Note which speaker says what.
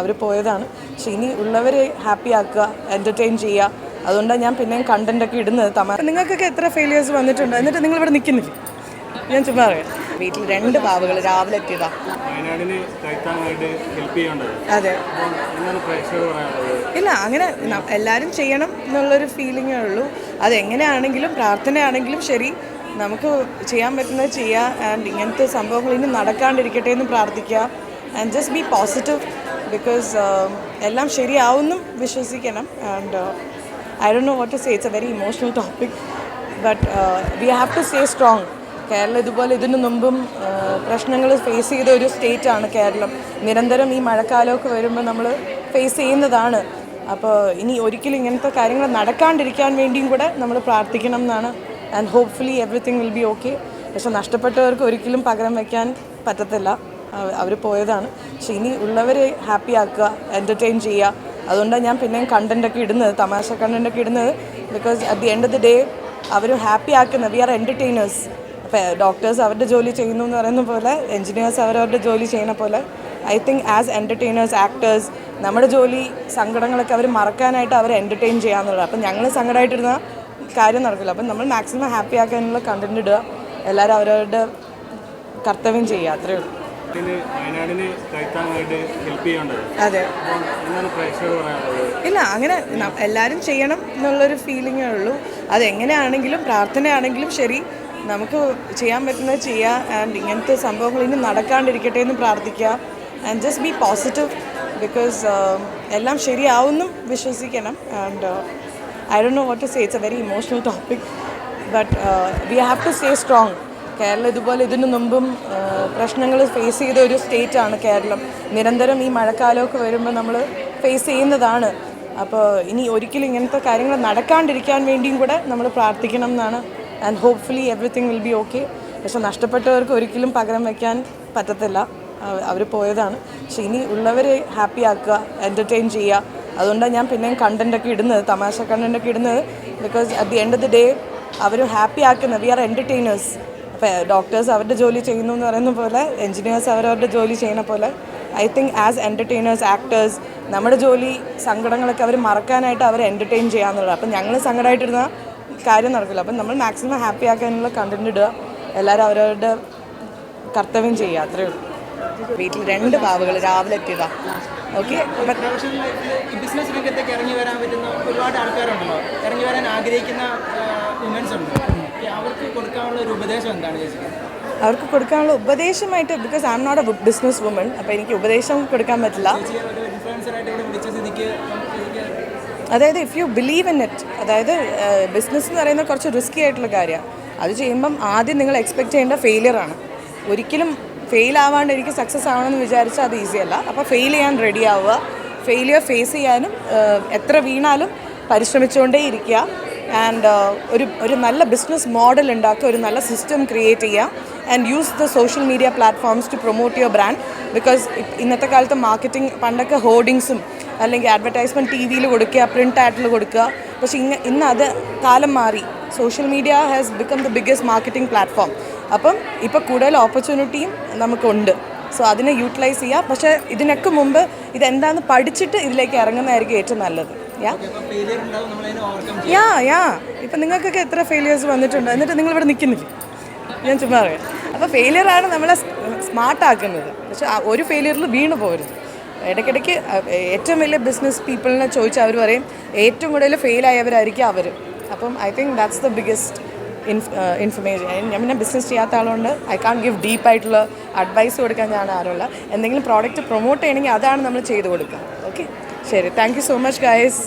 Speaker 1: അവർ പോയതാണ്. പക്ഷെ ഇനി ഉള്ളവരെ ഹാപ്പി ആക്കുക എന്റർടൈൻ ചെയ്യുക. അതുകൊണ്ടാണ് ഞാൻ പിന്നെയും കണ്ടന്റ് ഒക്കെ ഇടുന്നത്. തമാ നിങ്ങൾക്കൊക്കെ എത്ര ഫെയിലിയേഴ്സ് വന്നിട്ടുണ്ട്? എന്നിട്ട് നിങ്ങൾ ഇവിടെ നിൽക്കുന്നില്ല ഞാൻ ചുമ്മാ പറയാം. വീട്ടിൽ രണ്ട് പാവകൾ രാവിലെ എത്തിയതാ. അതെ. ഇല്ല അങ്ങനെ എല്ലാവരും ചെയ്യണം എന്നുള്ളൊരു ഫീലിങ്ങേ ഉള്ളൂ. അതെങ്ങനെയാണെങ്കിലും പ്രാർത്ഥനയാണെങ്കിലും ശരി. നമുക്ക് ചെയ്യാൻ പറ്റുന്നത് ചെയ്യുക ആൻഡ് ഇങ്ങനത്തെ സംഭവങ്ങൾ ഇനി നടക്കാണ്ടിരിക്കട്ടെ എന്ന് പ്രാർത്ഥിക്കുക. And just be positive because എല്ലാം ശരിയാവുമെന്നും വിശ്വസിക്കണം. And I do know what to say it's a very emotional topic but we have to say strong Keralam ഇതുപോലെ ഇതിനു മുമ്പും പ്രശ്നങ്ങൾ ഫേസ് ചെയ്ത ഒരു സ്റ്റേറ്റാണ് കേരളം. നിരന്തരം ഈ മഴക്കാലമൊക്കെ വരുമ്പോൾ നമ്മൾ ഫേസ് ചെയ്യുന്നതാണ്. അപ്പോൾ ഇനി ഒരിക്കലും ഇങ്ങനത്തെ കാര്യങ്ങൾ നടക്കാണ്ടിരിക്കാൻ വേണ്ടിയും കൂടെ നമ്മൾ പ്രാർത്ഥിക്കണം എന്നാണ്. And hopefully everything will be okay പക്ഷെ നഷ്ടപ്പെട്ടവർക്ക് ഒരിക്കലും പകരം വയ്ക്കാൻ പറ്റത്തില്ല. അവർ പോയതാണ്. പക്ഷെ ഇനി ഉള്ളവരെ ഹാപ്പി ആക്കുക എന്റർടൈൻ ചെയ്യുക. അതുകൊണ്ടാണ് ഞാൻ പിന്നെയും കണ്ടന്റൊക്കെ ഇടുന്നത് തമാശ കണ്ടന്റൊക്കെ ഇടുന്നത്. Because at the end of the day our happy ആക്കുന്ന വി ആർ എന്റർടൈനേഴ്സ് അപ്പോൾ ഡോക്ടേഴ്സ് അവരുടെ ജോലി ചെയ്യുന്നു എന്ന് പറയുന്ന പോലെ എൻജിനീയേഴ്സ് അവരവരുടെ ജോലി ചെയ്യുന്ന പോലെ I think as entertainers actors നമ്മുടെ ജോലി സങ്കടങ്ങളൊക്കെ അവർ മറക്കാനായിട്ട് അവർ എന്റർടൈൻ ചെയ്യാന്നുള്ളത് അപ്പം ഞങ്ങൾ സങ്കടമായിട്ടിരുന്ന കാര്യം നടക്കില്ല. അപ്പം നമ്മൾ മാക്സിമം ഹാപ്പി ആക്കാനുള്ള കണ്ടന്റ് ഇടുക. എല്ലാവരും അവരവരുടെ കർത്തവ്യം ചെയ്യുക. അത്രയേ ഉള്ളൂ.
Speaker 2: ഇതിന് വയനാടിന് കൈത്താങ്ങായിട്ട് ഹെൽപ്പ് ചെയ്യേണ്ടത്?
Speaker 1: അതെ. ഇല്ല അങ്ങനെ എല്ലാവരും ചെയ്യണം എന്നുള്ളൊരു ഫീലിങ്ങേ ഉള്ളൂ. അതെങ്ങനെയാണെങ്കിലും പ്രാർത്ഥനയാണെങ്കിലും ശരി. നമുക്ക് ചെയ്യാൻ പറ്റുന്നത് ചെയ്യുക ആൻഡ് ഇങ്ങനത്തെ സംഭവങ്ങൾ ഇനി നടക്കാണ്ടിരിക്കട്ടെ എന്ന് പ്രാർത്ഥിക്കുക. And just be positive because എല്ലാം ശരിയാവുമെന്നും വിശ്വസിക്കണം. And I do know what to say it's a very emotional topic but we have to stay strong Keralam ഇതുപോലെ ഇതിനു മുമ്പും പ്രശ്നങ്ങൾ ഫേസ് ചെയ്ത ഒരു സ്റ്റേറ്റാണ് കേരളം. നിരന്തരം ഈ മഴക്കാലമൊക്കെ വരുമ്പോൾ നമ്മൾ ഫേസ് ചെയ്യുന്നതാണ്. അപ്പോൾ ഇനി ഒരിക്കലും ഇങ്ങനത്തെ കാര്യങ്ങൾ നടക്കാണ്ടിരിക്കാൻ വേണ്ടിയും കൂടെ നമ്മൾ പ്രാർത്ഥിക്കണം എന്നാണ്. And hopefully everything will be okay പക്ഷെ നഷ്ടപ്പെട്ടവർക്ക് ഒരിക്കലും പകരം വയ്ക്കാൻ പറ്റത്തില്ല. അവർ പോയതാണ്. പക്ഷെ ഇനി ഉള്ളവരെ ഹാപ്പി ആക്കുക എന്റർടൈൻ ചെയ്യുക. അതുകൊണ്ടാണ് ഞാൻ പിന്നെയും കണ്ടന്റൊക്കെ ഇടുന്നത് തമാശ കണ്ടന്റൊക്കെ ഇടുന്നത്. Because at the end of the day our happy ആക്കുന്നത് വി ആർ എന്റർടൈനേഴ്സ് ഡോക്ടേഴ്സ് അവരുടെ ജോലി ചെയ്യുന്നു എന്ന് പറയുന്ന പോലെ എൻജിനീയേഴ്സ് അവരവരുടെ ജോലി ചെയ്യുന്ന പോലെ I think as entertainers actors നമ്മുടെ ജോലി സങ്കടങ്ങളൊക്കെ അവർ മറക്കാനായിട്ട് അവർ എന്റർടൈൻ ചെയ്യാന്നുള്ളത്. അപ്പം ഞങ്ങൾ സങ്കടമായിട്ടിരുന്ന കാര്യം നടക്കില്ല. അപ്പം നമ്മൾ മാക്സിമം ഹാപ്പി ആക്കാനുള്ള കണ്ടന്റ് ഇടുക. എല്ലാവരും അവരവരുടെ കർത്തവ്യം ചെയ്യുക. അത്രേ ഉള്ളൂ. വീട്ടിൽ രണ്ട് പാവകൾ രാവിലെ എത്തിയതാ. ഓക്കെ
Speaker 3: ബിസിനസ് രംഗത്തേക്ക് ഇറങ്ങി വരാൻ പറ്റുന്ന ഒരുപാട് ആൾക്കാരുണ്ടല്ലോ. ഇറങ്ങി വരാൻ ആഗ്രഹിക്കുന്ന വുമൻസ് ഉണ്ട്? അവർക്ക് കൊടുക്കാനുള്ള ഒരു ഉപദേശം എന്താണ് ചേച്ചി?
Speaker 1: അവർക്ക് കൊടുക്കാനുള്ള ഉപദേശമായിട്ട് because I'm not a business woman അപ്പോൾ എനിക്ക് ഉപദേശം കൊടുക്കാൻ പറ്റില്ല. അതായത് if you believe in it അതായത് ബിസിനസ് എന്ന് പറയുന്നത് കുറച്ച് റിസ്കി ആയിട്ടുള്ള കാര്യമാണ്. അത് ചെയ്യുമ്പം ആദ്യം നിങ്ങൾ എക്സ്പെക്ട് ചെയ്യേണ്ട ഫെയിലിയറാണ് ഒരിക്കലും ഫെയിൽ ആവാണ്ട് എനിക്ക് സക്സസ് ആവണമെന്ന് വിചാരിച്ചാൽ അത് ഈസി അല്ല. അപ്പോൾ ഫെയിൽ ചെയ്യാൻ റെഡി ആവുക. ഫെയിലിയർ ഫേസ് ചെയ്യാനും എത്ര വീണാലും പരിശ്രമിച്ചുകൊണ്ടേ ഇരിക്കുക. ആൻഡ് ഒരു ഒരു നല്ല ബിസിനസ് മോഡൽ ഉണ്ടാക്കുക ഒരു നല്ല സിസ്റ്റം ക്രിയേറ്റ് ചെയ്യുക and use the social media platforms to promote your brand because ഇന്നത്തെ കാലത്ത് മാർക്കറ്റിംഗ് പണ്ടൊക്കെ ഹോർഡിങ്സും അല്ലെങ്കിൽ അഡ്വർടൈസ്മെന്റ് ടി വിയിൽ കൊടുക്കുക പ്രിന്റ് ആഡിൽ കൊടുക്കുക. പക്ഷേ ഇന്ന് ഇന്ന് അത് കാലം മാറി. Social media has become the biggest marketing platform അപ്പം ഇപ്പോൾ കൂടുതൽ ഓപ്പർച്യൂണിറ്റിയും നമുക്കുണ്ട് സോ അതിനെ യൂട്ടിലൈസ് ചെയ്യുക പക്ഷേ ഇതിനൊക്കെ മുമ്പ് ഇതെന്താണെന്ന് പഠിച്ചിട്ട് ഇതിലേക്ക് ഇറങ്ങുന്നതായിരിക്കും ഏറ്റവും നല്ലത്. യാ യാ യാ ഇപ്പം നിങ്ങൾക്കൊക്കെ എത്ര ഫെയിലിയേഴ്സ് വന്നിട്ടുണ്ട്? എന്നിട്ട് നിങ്ങൾ ഇവിടെ നിൽക്കുന്നില്ല ഞാൻ ചുമ്മാ പറയാം. അപ്പോൾ ഫെയിലിയറാണ് നമ്മളെ സ്മാർട്ട് ആക്കുന്നത്. പക്ഷെ ഒരു ഫെയിലിയറിൽ വീണ് പോകരുത് ഇടയ്ക്കിടയ്ക്ക് ഏറ്റവും വലിയ ബിസിനസ് പീപ്പിളിനെ ചോദിച്ചാൽ അവർ പറയും ഏറ്റവും കൂടുതൽ ഫെയിലായവരായിരിക്കും അവർ അപ്പം I think that's the biggest information ഞാൻ പിന്നെ ബിസിനസ് ചെയ്യാത്ത ആളുകൊണ്ട് ഐ കാൺ ഗിവ് ഡീപ്പായിട്ടുള്ള അഡ്വൈസ് കൊടുക്കാൻ ഞാൻ ആരുമല്ല. എന്തെങ്കിലും പ്രോഡക്റ്റ് പ്രൊമോട്ട് ചെയ്യണമെങ്കിൽ അതാണ് നമ്മൾ ചെയ്ത് കൊടുക്കുക. ഓക്കെ ശരി. Thank you so much guys